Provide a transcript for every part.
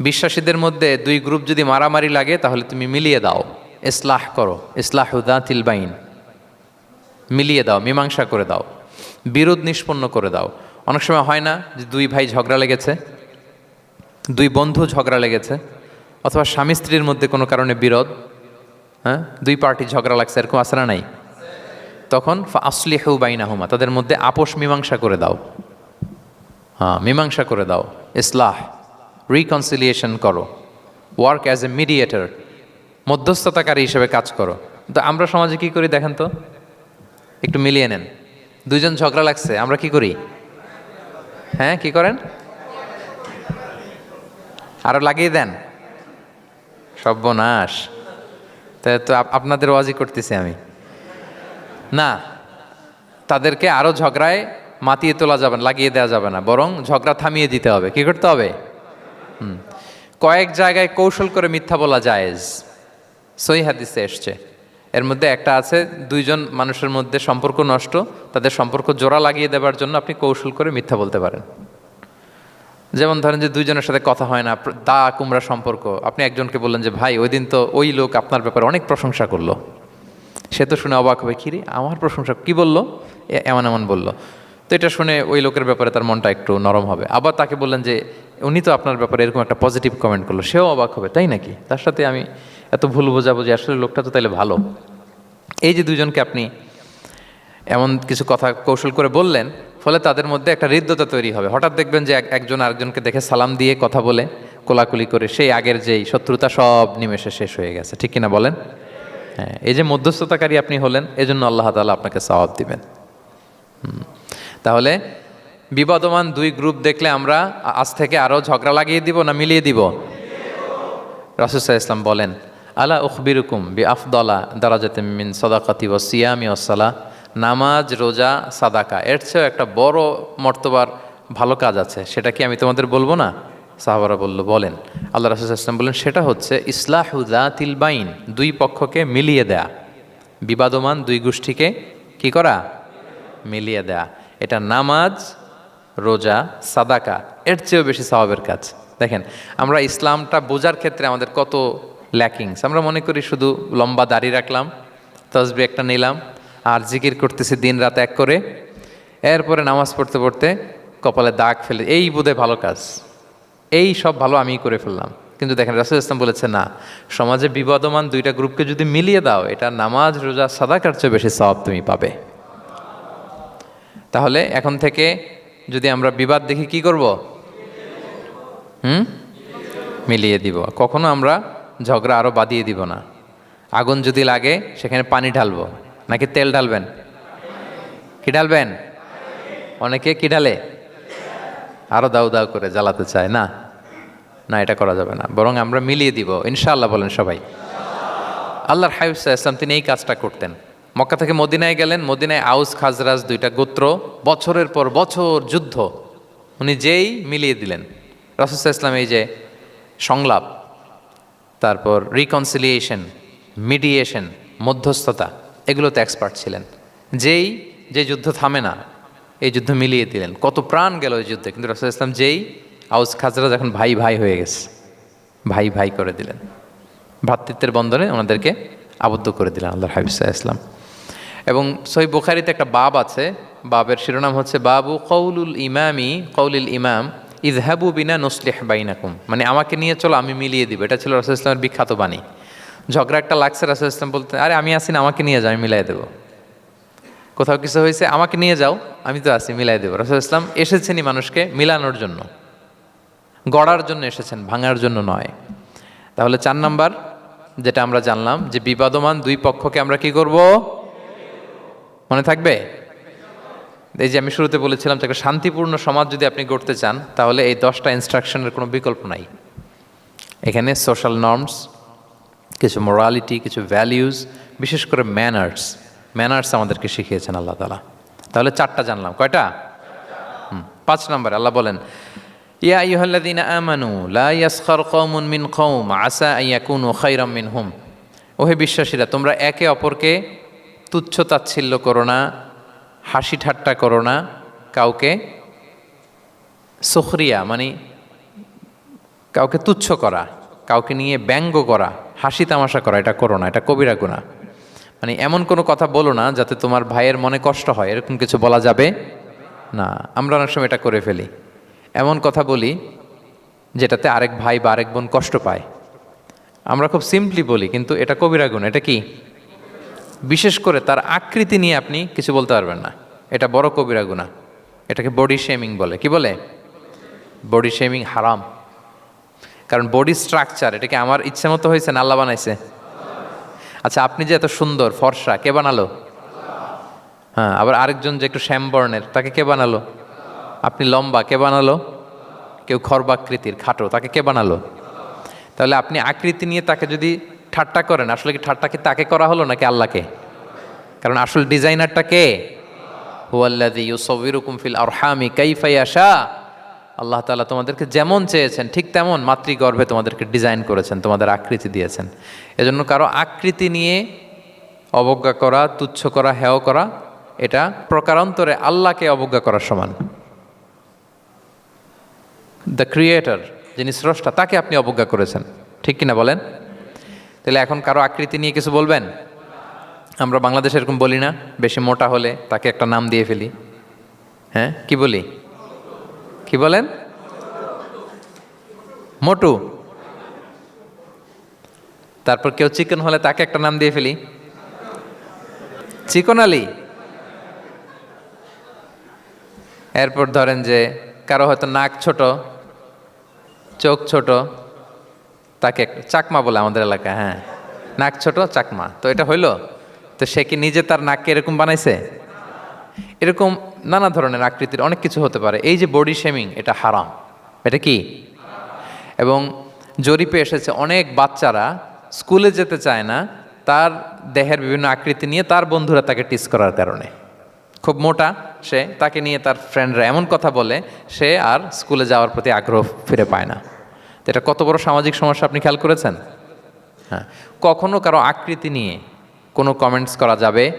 বিশ্বাসীদের মধ্যে দুই গ্রুপ যদি মারামারি লাগে, তাহলে তুমি মিলিয়ে দাও। ইসলাহ করো। ইসলাহ উদাতিল বাইন। মিলিয়ে দাও, মীমাংসা করে দাও। বিরোধ নিষ্পন্ন করে দাও। অনেক সময় হয় না যে দুই ভাই ঝগড়া লেগেছে, দুই বন্ধু ঝগড়া লেগেছে, অথবা স্বামী স্ত্রীর মধ্যে কোনো কারণে বিরোধ হ্যাঁ? দুই পার্টি ঝগড়া লাগছে, এরকম আসরা নাই? তখন আসলি হেউ বাইনাহুমা, তাদের মধ্যে আপোষ মীমাংসা করে দাও। হ্যাঁ মীমাংসা করে দাও। ইসলাহ। রিকনসিলিয়েশন করো। ওয়ার্ক অ্যাজ এ মিডিয়েটর মধ্যস্থতাকারী হিসেবে কাজ করো। তো আমরা সমাজে কি করি দেখেন তো? একটু মিলিয়ে নেন। দুইজন ঝগড়া লাগছে, আমরা কি করি? হ্যাঁ কি করেন? আরও লাগিয়ে দেন। সর্বনাশ। তা তো আপ- আপনাদের ওয়াজি করতেছি আমি। না, তাদেরকে আরও ঝগড়ায় মাতিয়ে তোলা যাবে না, লাগিয়ে দেওয়া যাবে না, বরং ঝগড়া থামিয়ে দিতে হবে। কি করতে হবে? কয়েক জায়গায় কৌশল করে মিথ্যা বলা জায়েজ। সই হাদিসে এসছে। এর মধ্যে একটা আছে, দুইজন মানুষের মধ্যে সম্পর্ক নষ্ট, তাদের সম্পর্ক জোড়া লাগিয়ে দেওয়ার জন্য আপনি কৌশল করে মিথ্যা বলতে পারেন। যেমন ধরেন যে দুইজনের সাথে কথা হয় না দা কুমড়া সম্পর্ক, আপনি একজনকে বললেন যে, ভাই ওই দিন তো ওই লোক আপনার ব্যাপারে অনেক প্রশংসা করল। সে তো শুনে অবাক হবে কিরে আমার প্রশংসা কি বলল? এমন এমন বলল। তো এটা শুনে ওই লোকের ব্যাপারে তার মনটা একটু নরম হবে। আবার তাকে বললেন যে, উনি তো আপনার ব্যাপারে এরকম একটা পজিটিভ কমেন্ট করল। সেও অবাক হবে, তাই নাকি? তার সাথে আমি এত ভুল বোঝাবো যে আসলে লোকটা তো তাহলে ভালো। এই যে দুজনকে আপনি এমন কিছু কথা কৌশল করে বললেন, ফলে তাদের মধ্যে একটা হৃদ্যতা তৈরি হবে। হঠাৎ দেখবেন যে এক- একজন আরেকজনকে দেখে সালাম দিয়ে কথা বলে, কোলাকুলি করে সেই আগের যেই শত্রুতা সব নিমেষে শেষ হয়ে গেছে। ঠিক কিনা বলেন? হ্যাঁ এই যে মধ্যস্থতাকারী আপনি হলেন, এজন্য আল্লাহ তালা আপনাকে সওয়াব দিবেন। হুম। তাহলে বিবাদমান দুই গ্রুপ দেখলে আমরা আজ থেকে আরও ঝগড়া লাগিয়ে দিব না মিলিয়ে দিব? রাসুসাহ ইসলাম বলেন, আলা উখবিরুকুম বি আফদলা দারাজাতে মিন সদাকাতি ও সিয়ামি ওসালা নামাজ, রোজা, সাদাকা, এর চেয়েও একটা বড় মর্তবার ভালো কাজ আছে। সেটা কি আমি তোমাদের বলব না? সাহাবারা বলল বলেন, আল্লাহ রাসুল ইসলাম বললেন সেটা হচ্ছে ইসলাহুদাতিল বাইন, দুই পক্ষকে মিলিয়ে দেয়া। বিবাদমান দুই গোষ্ঠীকে কি করা? মিলিয়ে দেয়া। এটা নামাজ, রোজা, সাদাকা, এর চেয়েও বেশি স্বভাবের কাজ। দেখেন, আমরা ইসলামটা বোঝার ক্ষেত্রে আমাদের কত ল্যাকিংস আমরা মনে করি শুধু লম্বা দাড়ি রাখলাম, তসবি একটা নিলাম, আর জিকির করতেছি দিন রাত এক করে, এরপরে নামাজ পড়তে পড়তে কপালে দাগ ফেলে। এই বোধে ভালো কাজ। এই সব ভালো আমি করে ফেললাম। কিন্তু দেখেন, রাসুল ইসলাম বলেছে, না, সমাজে বিবাদমান দুইটা গ্রুপকে যদি মিলিয়ে দাও, এটা নামাজ, রোজা, সাদাকার চেয়ে বেশি সব তুমি পাবে। তাহলে এখন থেকে যদি আমরা বিবাদ দেখি, কি করব? হুম? মিলিয়ে দিব। কখনো আমরা ঝগড়া আরও বাদিয়ে দিব না। আগুন যদি লাগে, সেখানে পানি ঢালবো। নাকি তেল ঢালবেন? কি ঢালবেন? অনেকে কি ঢালে? আরও দাউ দাউ করে জ্বালাতে চায়, না? না, এটা করা যাবে না। বরং আমরা মিলিয়ে দিব। ইনশাআল্লাহ বলেন সবাই। আল্লাহর হাইফসা ইসলাম তিনি এই কাজটা করতেন। মক্কা থেকে মদিনায় গেলেন। মদিনায় আউস, খাজরাজ দুইটা গোত্র। বছরের পর বছর যুদ্ধ। উনি যেই মিলিয়ে দিলেন। রসুসা ইসলাম এই যে সংলাপ, তারপর রিকনসিলিয়েশন মিডিয়েশন মধ্যস্থতা, এগুলোতে এক্সপার্ট ছিলেন। যেই, যে যুদ্ধ থামে না, এই যুদ্ধ মিলিয়ে দিলেন। কত প্রাণ গেল ওই যুদ্ধে। কিন্তু রসুল ইসলাম যেই আউস, খাজরাজ এখন ভাই ভাই হয়ে গেছে। ভাই ভাই করে দিলেন। ভ্রাতৃত্বের বন্ধনে ওনাদেরকে আবদ্ধ করে দিলেন আল্লাহ হাবিসা ইসলাম এবং সহি বুখারিতে একটা বাব আছে, বাবের শিরোনাম হচ্ছে বাবু কৌলুল ইমামি কৌলুল ইমাম ইজহাবু বিনা নসলিহ বাইনাকুম। মানে আমাকে নিয়ে চলো, আমি মিলিয়ে দিব। এটা ছিল রাসুল ইসলামের বিখ্যাত বাণী। ঝগড়া একটা লাগছে, রাসুল ইসলাম বলতে আরে আমি আসি না, আমাকে নিয়ে যাও, আমি মিলাই দেবো। কোথাও কিছু হয়েছে, আমাকে নিয়ে যাও, আমি তো আছি, মিলাই দেবো। রাসুল ইসলাম এসেছেনই মানুষকে মিলানোর জন্য। গড়ার জন্য এসেছেন, ভাঙার জন্য নয়। তাহলে চার নাম্বার, যেটা আমরা জানলাম, যে বিবাদমান দুই পক্ষকে আমরা কি করব? মনে থাকবে? এই যে আমি শুরুতে বলেছিলাম যে শান্তিপূর্ণ সমাজ যদি আপনি গড়তে চান, তাহলে এই দশটা ইনস্ট্রাকশনের কোনো বিকল্প নাই। এখানে সোশ্যাল নর্মস কিছু মোরালিটি কিছু ভ্যালিউজ বিশেষ করে ম্যানার্স ম্যানার্স আমাদেরকে শিখিয়েছেন আল্লাহ তালা তাহলে চারটা জানলাম। কয়টা? পাঁচ নম্বর, আল্লাহ বলেন, ইয়া আইয়ুহাল্লাযীনা আমানু, লা কওমুন মিন কওম, আসা ইয়াকুনু খায়রাম মিনহুম। ওহে বিশ্বাসীরা, তোমরা একে অপরকে তুচ্ছ তাচ্ছিল্য করো না, হাসি ঠাট্টা করো না কাউকে। সুখরিয়া মানে কাউকে তুচ্ছ করা, কাউকে নিয়ে ব্যঙ্গ করা, হাসি তামাশা করা, এটা করো না, এটা কবিরা গুণা মানে এমন কোনো কথা বলো না যাতে তোমার ভাইয়ের মনে কষ্ট হয়, এরকম কিছু বলা যাবে না। আমরা অনেক সময় এটা করে ফেলি। এমন কথা বলি যেটাতে আরেক ভাই বা আরেক বোন কষ্ট পায়। আমরা খুব সিম্পলি বলি, কিন্তু এটা কবিরা গুণ এটা কি? বিশেষ করে তার আকৃতি নিয়ে আপনি কিছু বলতে পারবেন না। এটা বড় কবিরা গুণা এটাকে বডি শেমিং বলে। কি বলে? বডি শেমিং হারাম। কারণ বডি স্ট্রাকচার এটাকে আমার ইচ্ছে মতো হয়েছে না আল্লাহ বানাইছে? আচ্ছা আপনি যে এত সুন্দর, ফর্সা, কে বানালো? হ্যাঁ আবার আরেকজন যে একটু শ্যামবর্ণের তাকে কে বানালো? আপনি লম্বা, কে বানালো? কেউ খর্বাকৃতির, খাটো, তাকে কে বানালো? তাহলে আপনি আকৃতি নিয়ে তাকে যদি ঠাট্টা করেন। আসলে কি ঠাট্টা কি তাকে করা হলো নাকি আল্লাহকে? কারণ আসল ডিজাইনারটা কে? ফিল আরহামি কাইফা ইয়াশা। আল্লাহ তাআলা তোমাদেরকে যেমন চেয়েছেন, ঠিক তেমন মাতৃগর্ভে তোমাদেরকে ডিজাইন করেছেন, তোমাদের আকৃতি দিয়েছেন। এজন্য কারও আকৃতি নিয়ে অবজ্ঞা করা, তুচ্ছ করা, হেয় করা, এটা প্রকারান্তরে আল্লাহকে অবজ্ঞা করার সমান। দ্য ক্রিয়েটর যিনি স্রষ্টা, তাকে আপনি অবজ্ঞা করেছেন। ঠিক কিনা বলেন? তাহলে এখন কারও আকৃতি নিয়ে কিছু বলবেন? আমরা বাংলাদেশে এরকম বলি না, বেশি মোটা হলে তাকে একটা নাম দিয়ে ফেলি। হ্যাঁ? কি বলি? কি বলেন? মোটু। তারপর কেউ চিকেন হলে তাকে একটা নাম দিয়ে ফেলি। চিকন আলী। এরপর ধরেন যে কারও হয়তো নাক ছোট, চোখ ছোট তাকে চাকমা বলে আমাদের এলাকায় হ্যাঁ। নাক ছোট, চাকমা। তো এটা হইল? তো সে কি নিজে তার নাককে এরকম বানাইছে? এরকম নানা ধরনের আকৃতির অনেক কিছু হতে পারে। এই যে বডি শেমিং এটা হারাম। এটা কি? এবং জরিপে এসেছে অনেক বাচ্চারা স্কুলে যেতে চায় না, তার দেহের বিভিন্ন আকৃতি নিয়ে তার বন্ধুরা তাকে টিস করার কারণে। খুব মোটা সে, তাকে নিয়ে তার ফ্রেন্ডরা এমন কথা বলে, সে আর স্কুলে যাওয়ার প্রতি আগ্রহ ফিরে পায় না। এটা কত বড় সামাজিক সমস্যা আপনি খেয়াল করেছেন? হ্যাঁ। কখনো কারও আকৃতি নিয়ে কোনো কমেন্টস করা যাবে?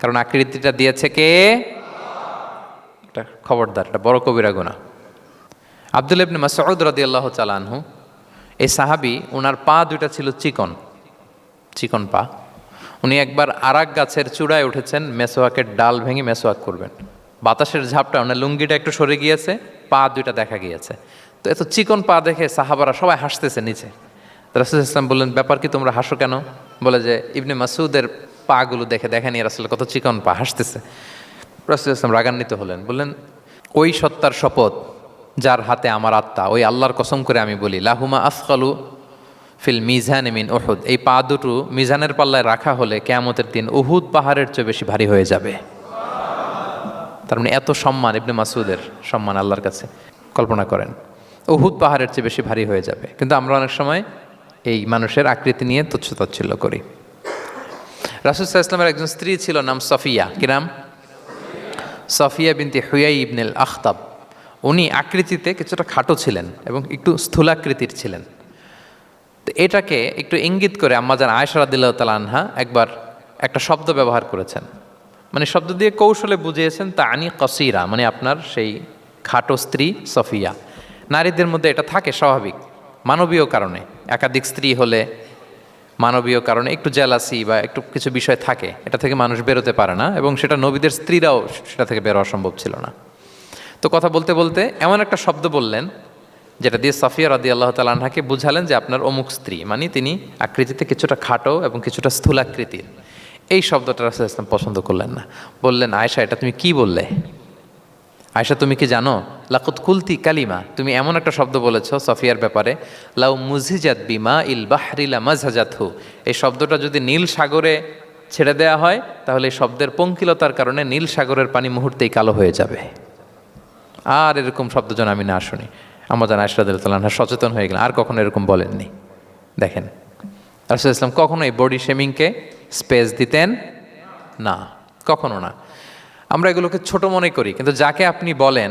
কারণ আকৃতিটা দিয়েছে কে? এটা খবরদার এটা বড় কবিরা গুণা। আব্দুল ইবনে মাসউদ রাদিয়াল্লাহু তাআলা আনহু এই সাহাবি ওনার পা দুইটা ছিল চিকন। চিকন পা। উনি একবার আরাক গাছের চূড়ায় উঠেছেন মেসোয়াকের ডাল ভেঙে মেসোয়াক করবেন। বাতাসের ঝাপটা ওনার লুঙ্গিটা একটু সরে গিয়েছে পা দুইটা দেখা গিয়েছে। তো এত চিকন পা দেখে সাহাবারা সবাই হাসতেছে নিচে। রাসুল ইসলাম বললেন, ব্যাপার কি, তোমরা হাসো কেন? বলে যে, ইবনে মাসুদের পাগুলো দেখে দেখেনি রাসুল, কত চিকন পা হাসতেছে। রাসুল ইসলাম রাগান্বিত হলেন, বললেন, ওই সত্তার শপথ যার হাতে আমার আত্মা, ওই আল্লাহর কসম করে আমি বলি, লাহুমা আসকালু ফিল মিজান মিন ওহুদ এই পা দুটো মিজানের পাল্লায় রাখা হলে কেয়ামতের দিন উহুদ পাহাড়ের চেয়ে বেশি ভারী হয়ে যাবে। তার মানে এত সম্মান, ইবনে মাসুদের সম্মান আল্লাহর কাছে। কল্পনা করেন উহুদ পাহাড়ের চেয়ে বেশি ভারী হয়ে যাবে। কিন্তু আমরা অনেক সময় এই মানুষের আকৃতি নিয়ে তুচ্ছ তাচ্ছিল্য করি। রাসুসাহ ইসলামের একজন স্ত্রী ছিল, নাম সফিয়া। কি নাম? সফিয়া বিনতি হুয়াই ইবনেল আখতাব উনি আকৃতিতে কিছুটা খাটো ছিলেন এবং একটু স্থূলাকৃতির ছিলেন। তো এটাকে একটু ইঙ্গিত করে আম্মাজান আয়সা রাদিল্লাহ তালা আনহা একবার একটা শব্দ ব্যবহার করেছেন। মানে শব্দ দিয়ে কৌশলে বুঝিয়েছেন তা আনি কসিরা মানে আপনার সেই খাটো স্ত্রী সফিয়া। নারীদের মধ্যে এটা থাকে স্বাভাবিক, মানবীয় কারণে। একাধিক স্ত্রী হলে মানবীয় কারণে একটু জেলাসি বা একটু কিছু বিষয় থাকে, এটা থেকে মানুষ বেরোতে পারে না এবং সেটা নবীদের স্ত্রীরাও সেটা থেকে বেরোয়া সম্ভব ছিল না। তো কথা বলতে বলতে এমন একটা শব্দ বললেন, যেটা দিয়ে সাফিয়া রাদি আল্লাহ তালাহাকে বুঝালেন যে আপনার অমুক স্ত্রী মানে তিনি আকৃতিতে কিছুটা খাটো এবং কিছুটা স্থূলাকৃতির। এই শব্দটা রাসুল ইসলাম পছন্দ করলেন না। বললেন আয়সা এটা তুমি কি বললে? আয়সা তুমি কি জানো? লাকুত কুলতি কালিমা, তুমি এমন একটা শব্দ বলেছ সফিয়ার ব্যাপারে, লাউ মুজিজাত বিমা ইল বাহরিলা মাজহাজাত হু এই শব্দটা যদি নীল সাগরে ছেড়ে দেওয়া হয়, তাহলে এই শব্দের পঙ্কিলতার কারণে নীল সাগরের পানি মুহূর্তেই কালো হয়ে যাবে। আর এরকম শব্দ যেন আমি না শুনি। আমার আমাদের আশরাদুল্লাহ সচেতন হয়ে গেলেন, আর কখনো এরকম বলেননি। দেখেন, রাসুল ইসলাম কখনো এই বডি শেমিংকে স্পেস দিতেন না, কখনো না। আমরা এগুলোকে ছোট মনে করি কিন্তু যাকে আপনি বলেন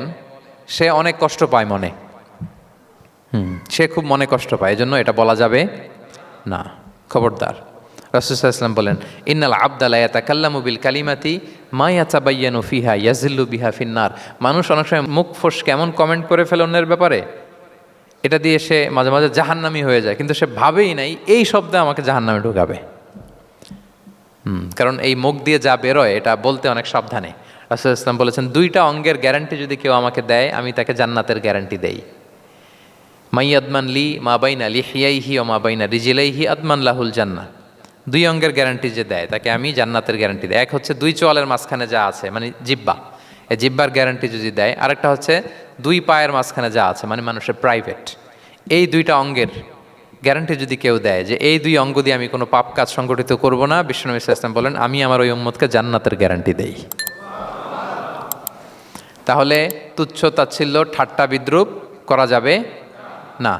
সে অনেক কষ্ট পায় মনে। হুম। সে খুব মনে কষ্ট পায় এজন্য এটা বলা যাবে না। খবরদার। রাসুসাহ ইসলাম বলেন ইন্নাল আবদালায়াতা কাল্লামু বিল কালিমাতি মায়াচা বাইয়ানু ফিহা ইয়াজিল্লু বিহা ফিন্নার। মানুষ অনেক সময় মুখ ফোস কেমন কমেন্ট করে ফেলে অন্যের ব্যাপারে? এটা দিয়ে সে মাঝে মাঝে জাহান্নামি হয়ে যায় কিন্তু সে ভাবেই নাই এই শব্দে আমাকে জাহান্নামে ঢুকাবে। হুম, কারণ এই মুখ দিয়ে যা বেরোয় এটা বলতে অনেক সাবধানে। রাসুল ইসলাম বলেছেন, দুইটা অঙ্গের গ্যারান্টি যদি কেউ আমাকে দেয়, আমি তাকে জান্নাতের গ্যারান্টি দেই। মাই আদমান লি মা বাইনা লিহিয়াইহি ও মা বাইনা রিজিলাইহি আদমান লাহুল জান্না দুই অঙ্গের গ্যারান্টি যে দেয়, তাকে আমি জান্নাতের গ্যারান্টি দেয় এক হচ্ছে দুই চোয়ালের মাঝখানে যা আছে মানে জিব্বা এই জিব্বার গ্যারান্টি যদি দেয়, আরেকটা হচ্ছে দুই পায়ের মাঝখানে যা আছে মানে মানুষের প্রাইভেট এই দুইটা অঙ্গের গ্যারান্টি যদি কেউ দেয় যে এই দুই অঙ্গ দিয়ে আমি কোনো পাপ কাজ সংগঠিত করব না, বিষ্ণু ইসলাম বলেন, আমি আমার ওই উম্মতকে জান্নাতের গ্যারান্টি দেই। তাহলে তুচ্ছ তাচ্ছিল্য ঠাট্টা বিদ্রুপ করা যাবে।